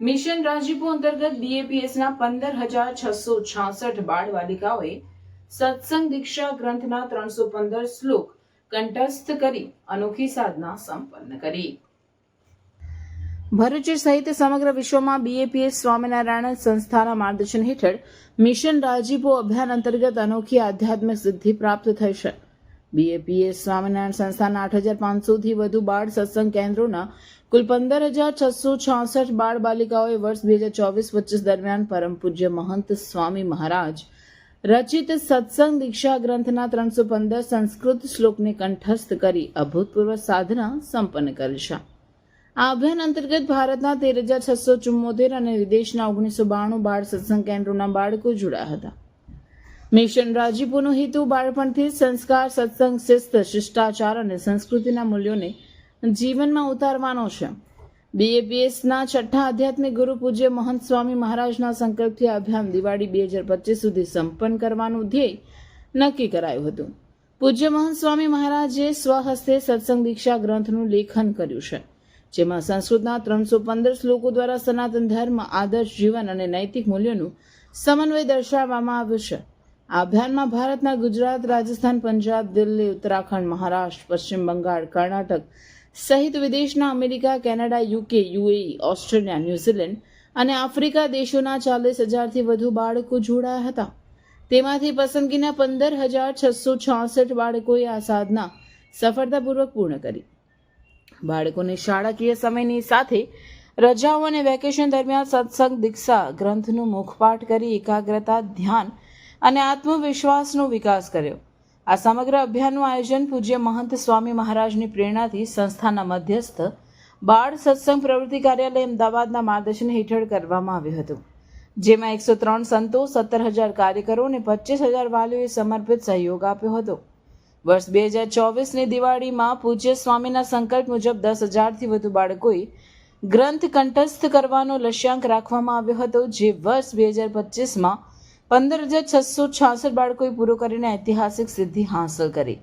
Mission રાજીપો અંતર્ગત બીએપીએસના પંદર હજાર છસો છાસઠ બાળ બાલિકાઓએ સત્સંગ દીક્ષા ગ્રંથના ત્રણસો પંદર શ્લોક કંઠસ્થ કરી અનોખી સાધના સંપન્ન કરી. ભરૂચ સહિત સમગ્ર વિશ્વમાં બીએપીએસ સ્વામિનારાયણ સંસ્થાના માર્ગદર્શન હેઠળ મિશન રાજીપો અભિયાન અંતર્ગત અનોખી આધ્યાત્મિક સિદ્ધિ પ્રાપ્ત થઈ છે. બીએપીએસ સ્વામિનારાયણ સંસ્થાના આઠ હજાર પાંચસોથી વધુ બાળ સત્સંગ કેન્દ્રોના કુલ પંદર હજાર છસો છાસઠ બાળ બાલિકાઓએ વર્ષ બે હજાર ચોવીસ પચીસ દરમિયાન પરમ પૂજ્ય મહંત સ્વામી મહારાજ રચિત સત્સંગ દીક્ષા ગ્રંથના ત્રણસો પંદર સંસ્કૃત શ્લોકને કંઠસ્થ કરી અભૂતપૂર્વ સાધના સંપન્ન કરી છે. આ અભિયાન અંતર્ગત ભારતના તેર હજાર છસો ચુમ્મોતેર અને વિદેશના ઓગણીસો બાણું બાળ સત્સંગ કેન્દ્રોના બાળકો જોડાયા હતા. મિશન રાજીપોનો હેતુ બાળપણથી સંસ્કાર, સત્સંગ, શિસ્ત, શિષ્ટાચાર અને સંસ્કૃતિના મૂલ્યોને જીવનમાં ઉતારવાનો છે. બીએપીએસના છઠ્ઠા આધ્યાત્મિક ગુરુ પૂજ્ય મહંત સ્વામી મહારાજના સંકલ્પથી અભિયાન દિવાળી બે હજાર પચીસ સુધી સંપન્ન કરવાનું ધ્યેય નક્કી કરાયું હતું. પૂજ્ય મહંત સ્વામી મહારાજે સ્વહસ્તે સત્સંગ દીક્ષા ગ્રંથનું લેખન કર્યું છે. જેમાં સંસ્કૃતના ત્રણસો પંદર શ્લોકો દ્વારા સનાતન ધર્મ, આદર્શ જીવન અને નૈતિક મૂલ્યોનું સમન્વય દર્શાવવામાં આવ્યું છે. આ અભિયાનમાં ભારતના ગુજરાત, રાજસ્થાન, પંજાબ, દિલ્હી, ઉત્તરાખંડ, મહારાષ્ટ્ર, પશ્ચિમ બંગાળ, કર્ણાટક સહિત વિદેશના America, Canada, UK, UAE, Australia, New Zealand અને આફ્રિકા દેશોના ચાલીસ હજારથી વધુ બાળકો જોડાયા હતા. તેમાંથી પસંદગીના પંદર હજાર છસો છાસઠ બાળકોએ આ સાધના સફળતાપૂર્વક પૂર્ણ કરી. બાળકોને શાળાકીય સમયની સાથે રજાઓ અને વેકેશન દરમિયાન સત્સંગ, દીક્ષા ગ્રંથનું મુખપાઠ કરી એકાગ્રતા, ધ્યાન અને આત્મવિશ્વાસનો વિકાસ કર્યો. આ સમગ્ર અભિયાનનું આયોજન પૂજ્ય મહંત સ્વામી મહારાજની પ્રેરણાથી સંસ્થાના મધ્યસ્થ બાળ સત્સંગ પ્રવૃત્તિ કાર્યાલય અમદાવાદના માર્ગદર્શન હેઠળ કરવામાં આવ્યું હતું, જેમાં એકસો ત્રણ સંતો, સત્તર હજાર કાર્યકરો અને પચીસ હજાર વાલીઓએ સમર્પિત સહયોગ આપ્યો હતો. વર્ષ બે હજાર ચોવીસની દિવાળીમાં પૂજ્ય સ્વામીના સંકલ્પ મુજબ દસ હજારથી વધુ બાળકોએ ગ્રંથ કંઠસ્થ કરવાનો લક્ષ્યાંક રાખવામાં આવ્યો હતો, જે વર્ષ બે હજાર પચીસમાં પંદર હજાર છસો છાસઠ બાળકોએ પૂરો કરીને ઐતિહાસિક સિદ્ધિ હાંસલ કરી.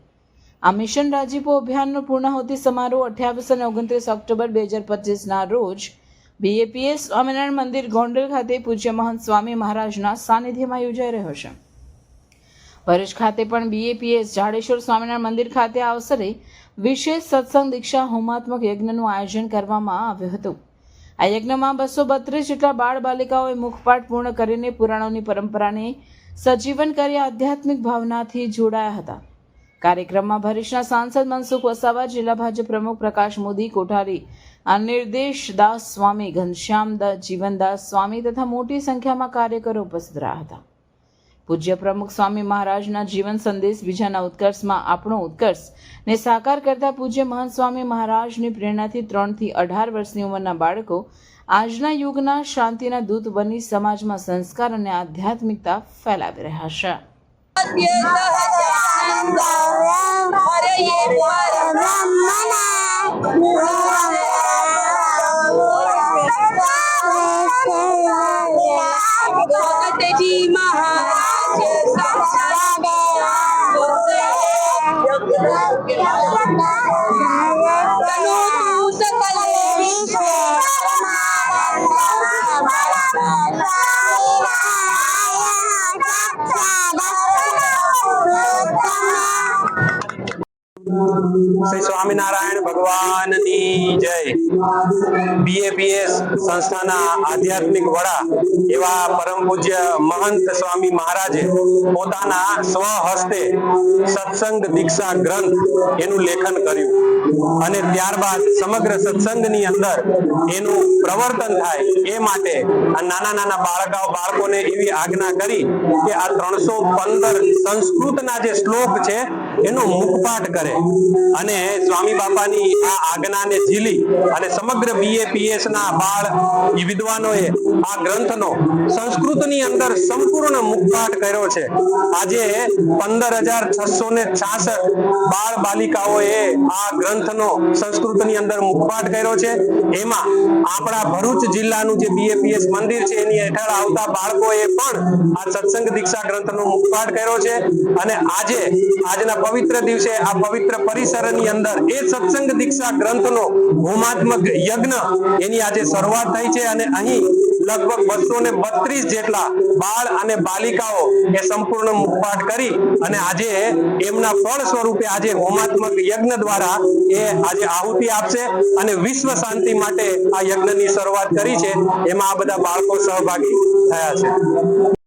આ મિશન રાજીપો અભિયાનનો પૂર્ણાહુતિ સમારોહ અઠ્યાવીસ અને ઓગણત્રીસ ઓક્ટોબર બે હજાર પચીસના રોજ બીએપીએસ સ્વામિનારાયણ મંદિર ગોંડલ ખાતે પૂજ્ય મહંત સ્વામી મહારાજના સાનિધ્યમાં યોજાઈ રહ્યો છે. ભરૂચ ખાતે પણ બીએપીએસ જાડેશ્વર સ્વામિનારાયણ મંદિર ખાતે આ અવસરે વિશેષ સત્સંગ દીક્ષા હોમાત્મક યજ્ઞનું આયોજન કરવામાં આવ્યું હતું. આ યજ્ઞમાં બસો બત્રીસ જેટલા બાળ બાલિકાઓએ મુખપાઠ પૂર્ણ કરીને પુરાણોની પરંપરાને સજીવન કરી આધ્યાત્મિક ભાવનાથી જોડાયા હતા. કાર્યક્રમમાં ભરૂચના સાંસદ મનસુખ વસાવા, જિલ્લા ભાજપ પ્રમુખ પ્રકાશ મોદી, કોઠારી નિર્દેશ દાસ સ્વામી, ઘનશ્યામ જીવનદાસ સ્વામી તથા મોટી સંખ્યામાં કાર્યકરો ઉપસ્થિત રહ્યા હતા. પૂજ્ય પ્રમુખ સ્વામી મહારાજના જીવન સંદેશ બીજાના ઉત્કર્ષમાં આપણો ઉત્કર્ષ ને સાકાર કરતા પૂજ્ય મહંત સ્વામી મહારાજની પ્રેરણાથી ત્રણથી અઢાર વર્ષની ઉંમરના બાળકો આજના યુગના શાંતિના દૂત બની સમાજમાં સંસ્કાર અને આધ્યાત્મિકતા ફેલાવી રહ્યા છે. ભગતજી મહારાજ. Yeah. શ્રી સ્વામિનારાયણ ભગવાનની જય. બીએપીએસ સંસ્થાના આધ્યાત્મિક વડા એવા પરમ પૂજ્ય મહંત સ્વામી મહારાજે પોતાના સ્વહસ્તે સત્સંગ દીક્ષા ગ્રંથ એનું લેખન કર્યું. અને ત્યારબાદ સમગ્ર સત્સંગની અંદર એનું પ્રવર્તન થાય એ માટે આ નાના નાના બાળકાઓ, બાળકોને એવી આજ્ઞા કરી કે આ ત્રણસો પંદર સંસ્કૃતના જે શ્લોક છે એનો મુખપાઠ કરે. અને સ્વામી બાપાની આ આજ્ઞાને ઝીલી અને સમગ્ર બીએપીએસ ના બાળ વિદ્વાનોએ આ ગ્રંથનો સંસ્કૃતની અંદર સંપૂર્ણ મુખપાઠ કર્યો છે. આજે પંદર હજાર છસો ને છાસઠ બાળ બાલિકાઓએ આ ગ્રંથનો સંસ્કૃતની અંદર મુખપાઠ કર્યો છે. એમાં આપણા ભરૂચ જિલ્લાનું જે બીએપીએસ મંદિર છે, એની હેઠળ આવતા બાળકોએ પણ આ સત્સંગ દીક્ષા ગ્રંથનો મુખપાઠ કર્યો છે. અને આજે, આજના પવિત્ર દિવસે આ પવિત્ર પરિસરની અંદર એ સત્સંગ દીક્ષા ગ્રંથનો હોમાત્મક યજ્ઞ એની આજે શરૂઆત થઈ છે અને અહીં લગભગ બસો ને બત્રીસ જેટલા બાળ અને બાલિકાઓ એ સંપૂર્ણ મુખપાઠ કરી અને આજે એમના ફળ સ્વરૂપે આજે હોમાત્મક યજ્ઞ દ્વારા એ આજે આહુતિ આપશે અને વિશ્વ શાંતિ માટે આ યજ્ઞની શરૂઆત કરી છે. એમાં આ બધા બાળકો સહભાગી થયા છે.